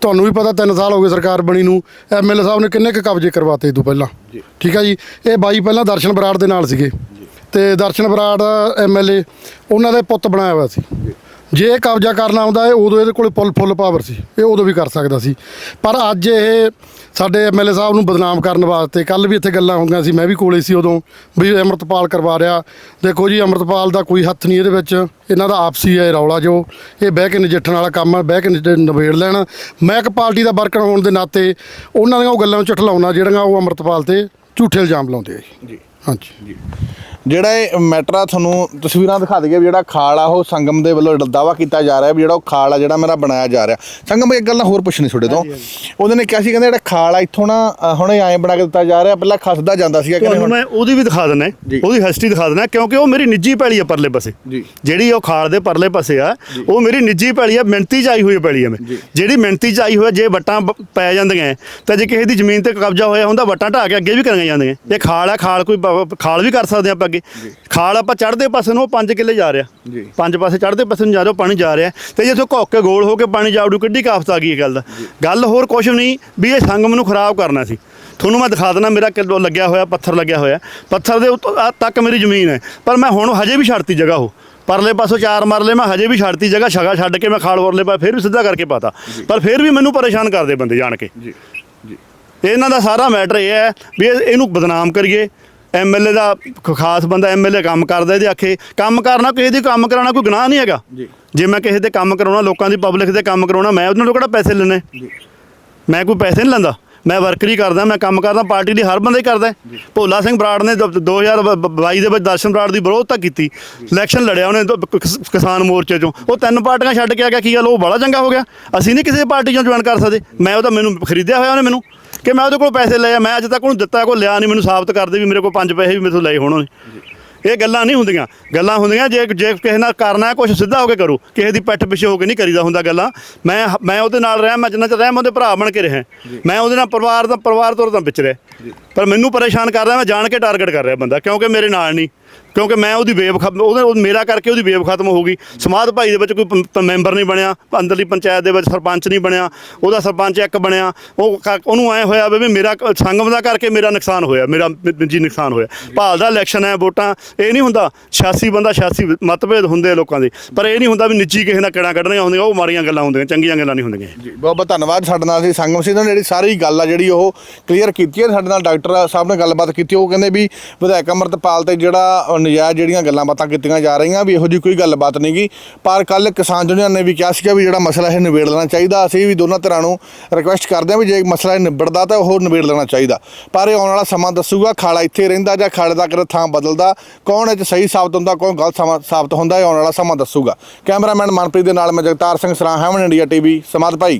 ਤੁਹਾਨੂੰ ਵੀ ਪਤਾ 3 ਸਾਲ ਹੋ ਗਏ ਸਰਕਾਰ ਬਣੀ ਨੂੰ ਐਮਐਲਏ ਸਾਹਿਬ ਨੇ ਕਿੰਨੇ ਕੁ ਕਬਜ਼ੇ ਕਰਵਾਤੇ ਇਹ ਤੋਂ ਪਹਿਲਾਂ? ਠੀਕ ਹੈ ਜੀ? ਇਹ ਬਾਈ ਪਹਿਲਾਂ ਦਰਸ਼ਨ ਬਰਾੜ ਦੇ ਨਾਲ ਸੀਗੇ। ਤੇ ਦਰਸ਼ਨ ਬਰਾੜ ਐਮਐਲਏ ਉਹਨਾਂ ਦੇ ਪੁੱਤ ਬਣਾਇਆ ਹੋਇਆ ਸੀ। ਜੇ। ਇਹ ਕਬਜ਼ਾ ਕਰਨਾ ਆਉਂਦਾ ਇਹ ਉਦੋਂ ਇਹਦੇ ਕੋਲੇ ਫੁੱਲ ਫੁੱਲ ਪਾਵਰ ਸੀ। ਇਹ ਉਦੋਂ ਵੀ ਕਰ ਸਕਦਾ ਸੀ। ਪਰ ਅੱਜ ਇਹ ਸਾਡੇ ਐਮਐਲਏ ਸਾਹਿਬ ਨੂੰ ਬਦਨਾਮ ਕਰਨ ਵਾਸਤੇ ਕੱਲ ਵੀ ਇੱਥੇ ਗੱਲਾਂ ਹੋਈਆਂ ਸੀ ਮੈਂ ਵੀ ਕੋਲੇ ਸੀ ਉਦੋਂ ਵੀ ਅੰਮ੍ਰਿਤਪਾਲ ਕਰਵਾ ਰਿਹਾ। ਦੇਖੋ ਜੀ ਅੰਮ੍ਰਿਤਪਾਲ ਦਾ ਕੋਈ ਹੱਥ ਨਹੀਂ ਇਹਦੇ ਵਿੱਚ ਇਹਨਾਂ ਦਾ ਆਪਸੀ ਹੈ ਰੌਲਾ ਜੋ ਇਹ ਬਹਿ ਕੇ ਨਜਿੱਠਣ ਵਾਲਾ ਕੰਮ ਹੈ ਬਹਿ ਕੇ ਨਿਬੇੜ ਲੈਣ। ਮੈਂ ਇੱਕ ਪਾਰਟੀ ਦਾ ਵਰਕਰ ਹੋਣ ਦੇ ਨਾਤੇ ਉਹਨਾਂ ਦੀਆਂ ਉਹ ਗੱਲਾਂ ਨੂੰ ਝੁਠਲਾਉਣਾ ਜਿਹੜੀਆਂ ਉਹ ਅੰਮ੍ਰਿਤਪਾਲ ਤੇ ਝੂਠੇ ਇਲਜ਼ਾਮ ਲਾਉਂਦੇ ਆ ਜੀ। ਜੀ। ਹਾਂਜੀ। ਜਿਹੜਾ ਇਹ ਮੈਟਰ ਆ ਤੁਹਾਨੂੰ ਤਸਵੀਰਾਂ ਦਿਖਾ ਦਈਏ ਵੀ ਜਿਹੜਾ ਖਾਲ ਆ ਉਹ ਸੰਗਮ ਦੇ ਵੱਲੋਂ ਦਾਵਾ ਕੀਤਾ ਜਾ ਰਿਹਾ ਵੀ ਜਿਹੜਾ ਉਹ ਖਾਲ ਆ ਜਿਹੜਾ ਮੇਰਾ ਬਣਾਇਆ ਜਾ ਰਿਹਾ। ਸੰਗਮ ਇੱਕ ਗੱਲ ਨਾ ਹੋਰ ਪੁੱਛਣੀ ਤੁਹਾਡੇ ਤੋਂ। ਉਹਦੇ ਨੇ ਕਿਹਾ ਸੀ ਕਹਿੰਦੇ ਜਿਹੜਾ ਖਾਲ ਆ ਇੱਥੋਂ ਨਾ ਹੁਣ ਐਂ ਬਣਾ ਕੇ ਦਿੱਤਾ ਜਾ ਰਿਹਾ ਪਹਿਲਾਂ ਖਸਦਾ ਜਾਂਦਾ ਸੀਗਾ ਕਹਿੰਦੇ ਤੁਹਾਨੂੰ ਹੁਣ ਮੈਂ ਉਹਦੀ ਵੀ ਦਿਖਾ ਦਿੰਦਾ। ਉਹਦੀ ਹਿਸਟਰੀ ਦਿਖਾ ਦਿੰਦਾ ਕਿਉਂਕਿ ਉਹ ਮੇਰੀ ਨਿੱਜੀ ਪੈਲੀ ਆ ਪਰਲੇ ਪਾਸੇ। ਜਿਹੜੀ ਉਹ ਖਾਲ ਦੇ ਪਰਲੇ ਪਾਸੇ ਆ ਉਹ ਮੇਰੀ ਨਿੱਜੀ ਪੈਲੀ ਆ ਮਿੰਤੀ ਚ ਆਈ ਹੋਈ ਪੈਲੀ ਆ ਮੈਂ। ਜਿਹੜੀ ਮਿੰਤੀ ਚ ਆਈ ਹੋਈ ਆ, ਜੇ ਵੱਟਾਂ ਪੈ ਜਾਂਦੀਆਂ ਤਾਂ ਜੇ ਕਿਸੇ ਦੀ ਜ਼ਮੀਨ ਤੇ ਕਬਜ਼ਾ ਹੋਇਆ ਹੁੰਦਾ ਵੱਟਾਂ ਢਾਹ ਕੇ ਅੱਗੇ ਵੀ ਕਰੀਆਂ ਜਾਂਦੀਆਂ ਇਹ ਖਾਲ ਆ ਖਾਲ ਕੋਈ ਖਾਲ ਵੀ ਕਰ ਸਕਦੇ ਆਪਾਂ ਅੱਗੇ ਖਾਲ ਆਪਾਂ ਚੜ੍ਹਦੇ ਪਾਸੇ ਨੂੰ ਉਹ 5 ਕਿੱਲੇ ਜਾ ਰਿਹਾ। ਜੀ। ਪੰਜ ਪਾਸੇ ਚੜ੍ਹਦੇ ਪਾਸੇ ਨੂੰ ਜਾ ਰਿਹਾ ਪਾਣੀ ਜਾ ਰਿਹਾ। ਤੇ ਜੇ ਇੱਥੋਂ ਘੁੱਕ ਕੇ ਗੋਲ ਹੋ ਕੇ ਪਾਣੀ ਜਾਵੜੂ ਕਿੱਡੀ ਕਾਫਤ ਆ ਗਈ ਇਹ ਗੱਲ ਦਾ। ਗੱਲ ਹੋਰ ਕੁਝ ਨਹੀਂ ਵੀ ਇਹ ਸੰਗਮ ਨੂੰ ਖਰਾਬ ਕਰਨਾ ਸੀ। ਤੁਹਾਨੂੰ ਮੈਂ ਦਿਖਾ ਦੇਣਾ ਮੇਰਾ ਕਿਲੋ ਲੱਗਿਆ ਹੋਇਆ ਪੱਥਰ ਲੱਗਿਆ ਹੋਇਆ। ਪੱਥਰ ਦੇ ਉੱਤੋਂ ਆ ਤੱਕ ਮੇਰੀ ਜ਼ਮੀਨ ਹੈ। ਪਰ ਮੈਂ ਹੁਣ ਹਜੇ ਵੀ ਛੱਡਤੀ ਜਗ੍ਹਾ ਉਹ। ਪਰਲੇ ਪਾਸੋਂ ਚਾਰ ਮਰਲੇ ਮੈਂ ਹਜੇ ਵੀ ਛੱਡਤੀ ਜਗ੍ਹਾ ਛਗਾ ਛੱਡ ਕੇ ਮੈਂ ਖਾਲ ਵਰਲੇ ਪਾ ਫਿਰ ਵੀ ਸਿੱਧਾ ਕਰਕੇ ਪਾਤਾ। ਪਰ ਫਿਰ ਵੀ ਮੈਨੂੰ ਪਰੇਸ਼ਾਨ ਕਰਦੇ ਬੰਦੇ ਜਾਣ ਕੇ। ਜੀ। ਜੀ। ਇਹਨਾਂ ਦਾ ਸਾਰਾ ਮੈਟਰ ਇਹ ਹੈ ਵੀ ਇਹ- ਇਹਨੂੰ ਬਦਨਾਮ ਕਰੀਏ। ਐਮਐਲਏ ਦਾ ਖਾਸ ਬੰਦਾ ਐਮਐਲਏ ਕੰਮ ਕਰਦਾ ਇਹਦੇ ਆਖੇ ਕੰਮ ਕਰਨਾ ਕਿਸੇ ਦੀ ਕੰਮ ਕਰਾਉਣਾ ਕੋਈ ਗੁਨਾਹ ਨਹੀਂ ਹੈਗਾ। ਜੀ। ਮੈਂ ਕਿਸੇ ਦੇ ਕੰਮ ਕਰਾਉਣਾ ਲੋਕਾਂ ਦੀ ਪਬਲਿਕ ਦੇ ਕੰਮ ਕਰਾਉਣਾ ਮੈਂ ਉਹਨਾਂ ਤੋਂ ਕਿਹੜਾ ਪੈਸੇ ਲੈਣੇ ਮੈਂ ਕੋਈ ਪੈਸੇ ਨਹੀਂ ਲੈਂਦਾ। ਮੈਂ ਵਰਕਰੀ ਕਰਦਾ ਮੈਂ ਕੰਮ ਕਰਦਾ ਪਾਰਟੀ ਲਈ ਹਰ ਬੰਦਾ ਹੀ ਕਰਦਾ। ਭੋਲਾ ਸਿੰਘ ਬਰਾੜ ਨੇ 2022 ਦੇ ਵਿੱਚ ਦਰਸ਼ਨ ਬਰਾੜ ਦੀ ਵਿਰੋਧਤਾ ਕੀਤੀ। ਇਲੈਕਸ਼ਨ ਲੜਿਆ ਉਹਨੇ ਕਿਸਾਨ ਮੋਰਚੇ ਚੋਂ। ਉਹ ਤਿੰਨ ਪਾਰਟੀਆਂ ਛੱਡ ਕੇ ਆ ਗਿਆ ਕੀ ਗੱਲ? ਉਹ ਬੜਾ ਚੰਗਾ ਹੋ ਗਿਆ। ਅਸੀਂ ਨਹੀਂ ਕਿਸੇ ਪਾਰਟੀ ਚੋਂ ਜੁਆਇਨ ਕਰ ਸਕਦੇ। ਮੈਂ ਉਹਦਾ ਮੈਨੂੰ ਖਰੀਦਿਆ ਹੋਇਆ ਉਹਨੇ ਮੈਨੂੰ। ਕਿ ਮੈਂ ਉਹਦੇ ਕੋਲ ਪੈਸੇ ਲਏ ਆ ਮੈਂ ਅੱਜ ਤੱਕ ਉਹਨੂੰ ਦਿੱਤਾ ਕੋਈ ਲਿਆ ਨਹੀਂ ਮੈਨੂੰ ਸਾਬਤ ਕਰਦੇ ਵੀ ਮੇਰੇ ਕੋਲ ਪੰਜ ਪੈਸੇ ਵੀ ਮੇਥੋਂ ਲਏ ਹੋਣ ਉਹਨੇ। ਇਹ ਗੱਲਾਂ ਨਹੀਂ ਹੁੰਦੀਆਂ। ਗੱਲਾਂ ਹੁੰਦੀਆਂ ਜੇ ਜੇ ਕਿਸੇ ਨਾਲ ਕਰਨਾ ਹੈ ਕੁਝ ਸਿੱਧਾ ਹੋ ਕੇ ਕਰੋ। ਕਿਸੇ ਦੀ ਪਿੱਠ ਪਿੱਛੇ ਹੋ ਕੇ ਨਹੀਂ ਕਰੀਦਾ ਹੁੰਦਾ ਗੱਲਾਂ। ਮੈਂ ਮੈਂ ਉਹਦੇ ਨਾਲ ਰਿਹਾ ਮੈਂ ਜਿੰਨਾ ਚਿਰ ਰਿਹਾ ਮੈਂ ਉਹਦੇ ਭਰਾ ਬਣ ਕੇ ਰਿਹਾ। ਮੈਂ ਉਹਦੇ ਨਾਲ ਪਰਿਵਾਰ ਦਾ ਪਰਿਵਾਰ ਤੋਂ ਤਾਂ ਵਿਚ ਰਿਹਾ। ਪਰ ਮੈਨੂੰ ਪਰੇਸ਼ਾਨ ਕਰ ਰਿਹਾ ਮੈਂ ਜਾਣ ਕੇ ਟਾਰਗੇਟ ਕਰ ਰਿਹਾ ਬੰਦਾ ਕਿਉਂਕਿ ਮੇਰੇ ਨਾਲ ਨਹੀਂ। ਕਿਉਂਕਿ ਮੈਂ ਉਹਦੀ ਵੇਵ ਖਤਮ, ਉਹਦੇ ਉਹ ਮੇਰਾ ਕਰਕੇ ਉਹਦੀ ਵੇਵ ਖਤਮ ਹੋ ਗਈ। ਸਮਾਧ ਭਾਈ ਦੇ ਵਿੱਚ ਕੋਈ ਪ- ਪ- ਮੈਂਬਰ ਨਹੀਂ ਬਣਿਆ, ਅੰਦਰਲੀ ਪੰਚਾਇਤ ਦੇ ਵਿੱਚ ਸਰਪੰਚ ਨਹੀਂ ਬਣਿਆ, ਉਹਦਾ ਸਰਪੰਚ ਇੱਕ ਬਣਿਆ। ਉਹ ਕ- ਉਹਨੂੰ ਐ ਹੋਇਆ ਵੀ ਮੇਰਾ ਕ- ਸੰਗਮ ਦਾ ਕਰਕੇ ਮੇਰਾ ਨੁਕਸਾਨ ਹੋਇਆ, ਮੇਰਾ ਮ- ਨਿੱਜੀ ਨੁਕਸਾਨ ਹੋਇਆ। ਭਾਲ ਦਾ ਇਲੈਕਸ਼ਨ ਹੈ, ਵੋਟਾਂ, ਇਹ ਨਹੀਂ ਹੁੰਦਾ 86 ਬੰਦਾ 86 ਮਤਭੇਦ ਹੁੰਦੇ ਆ ਲੋਕਾਂ ਦੇ। ਪਰ ਇਹ ਨਹੀਂ ਹੁੰਦਾ ਵੀ ਨਿੱਜੀ ਕਿਸੇ ਨਾਲ ਕਿਹੜਾ ਕੱਢਣੀਆਂ ਹੁੰਦੀਆਂ, ਉਹ ਮਾੜੀਆਂ ਗੱਲਾਂ ਹੁੰਦੀਆਂ, ਚੰਗੀਆਂ ਗੱਲਾਂ ਨਹੀਂ ਹੁੰਦੀਆਂ। ਜੀ, ਬਹੁਤ ਬਹੁਤ ਧੰਨਵਾਦ ਸਾਡੇ ਨਾਲ ਸੀ। ਸੰਗਮ ਸਿੰਘ ਨੇ ਜਿਹੜੀ ਸਾਰੀ ਗੱਲ ਆ ਜਿਹੜੀ ਉਹ ਕਲੀਅਰ ਕੀਤੀ ਹੈ। ਸਾਡੇ ਨਾਲ ਡਾਕਟਰ ਸਾਹਿਬ ਨੇ ਗੱਲਬਾਤ ਕੀਤੀ, ਉਹ ਕਹਿੰਦੇ ਵੀ ਵਿਧਾਇਕ ਅਮਰਤਪਾਲ ਤੇ ਜਿਹੜਾ ਨਜਾਇਜ਼ ਜਿਹੜੀਆਂ ਗੱਲਾਂ ਬਾਤਾਂ ਕੀਤੀਆਂ ਜਾ ਰਹੀਆਂ ਵੀ ਇਹੋ ਜਿਹੀ ਕੋਈ ਗੱਲਬਾਤ ਨਹੀਂਗੀ ਪਰ ਕੱਲ ਕਿਸਾਨ ਯੂਨੀਅਨ ਨੇ ਵੀ ਕਿਹਾ ਸੀਗਾ ਵੀ ਜਿਹੜਾ ਮਸਲਾ ਇਹ ਨਿਬੇੜ ਲੈਣਾ ਚਾਹੀਦਾ, ਅਸੀਂ ਵੀ ਦੋਨਾਂ ਧਿਰਾਂ ਨੂੰ ਰਿਕੁਐਸਟ ਕਰਦੇ ਹਾਂ ਵੀ ਜੇ ਮਸਲਾ ਇਹ ਨਿਬੜਦਾ ਤਾਂ ਉਹ ਨਿਬੇੜ ਲੈਣਾ ਚਾਹੀਦਾ। ਪਰ ਇਹ ਆਉਣ ਵਾਲਾ ਸਮਾਂ ਦੱਸੂਗਾ, ਖਾਲਾ ਇੱਥੇ ਰਹਿੰਦਾ ਜਾਂ ਖਾਲੇ ਦਾ ਕਿਤੇ ਥਾਂ ਬਦਲਦਾ, ਕੌਣ ਇਹ 'ਚ ਸਹੀ ਸਾਬਤ ਹੁੰਦਾ, ਕੌਣ ਗਲਤ ਸਮਾਂ ਸਾਬਤ ਹੁੰਦਾ, ਇਹ ਆਉਣ ਵਾਲਾ ਸਮਾਂ ਦੱਸੂਗਾ। ਕੈਮਰਾਮੈਨ ਮਨਪ੍ਰੀਤ ਦੇ ਨਾਲ ਮੈਂ ਜਗਤਾਰ ਸਿੰਘ ਸਰਾਂ ਹੈਵਨ ਇੰਡੀਆ ਟੀਵੀ ਸਮਾਦ ਭਾਈ।